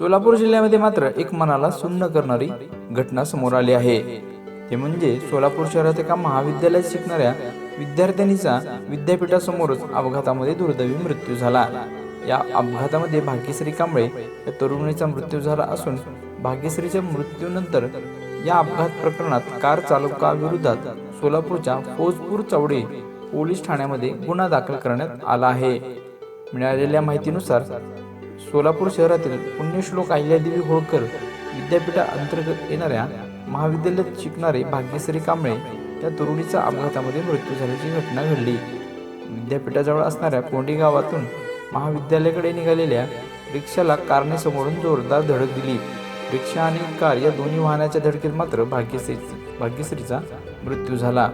सोलापूर जिल्ह्यामध्ये मात्र एक मनाला सुन्न करणारी घटना समोर आली आहे. ते म्हणजे सोलापूर शहरात एका महाविद्यालयात शिकणाऱ्या विद्यार्थिनीचा विद्यापीठासमोरच अपघातामध्ये दुर्दैवी मृत्यू झाला. या अपघातामध्ये भाग्यश्री कांबळे या तरुणीचा मृत्यू झाला असून भाग्यश्रीच्या मृत्यूनंतर या अपघात प्रकरणात कार चालकाविरोधात सोलापूरच्या फौजपूर चौडे पोलीस ठाण्यामध्ये गुन्हा दाखल करण्यात आला आहे. मिळालेल्या माहितीनुसार सोलापूर शहरातील पुण्यश्लोक अहिल्यादेवी होळकर विद्यापीठाअंतर्गत येणाऱ्या महाविद्यालयात शिकणारे भाग्यश्री कांबळे त्या तरुणीचा अपघातामध्ये मृत्यू झाल्याची घटना घडली. विद्यापीठाजवळ असणाऱ्या कोंडी गावातून महाविद्यालयाकडे निघालेल्या रिक्षाला कारने समोरून जोरदार धडक दिली. रिक्षा आणि कार या दोन्ही वाहनाच्या धडकेत मात्र भाग्यश्री भाग्यश्रीचा मृत्यू झाला.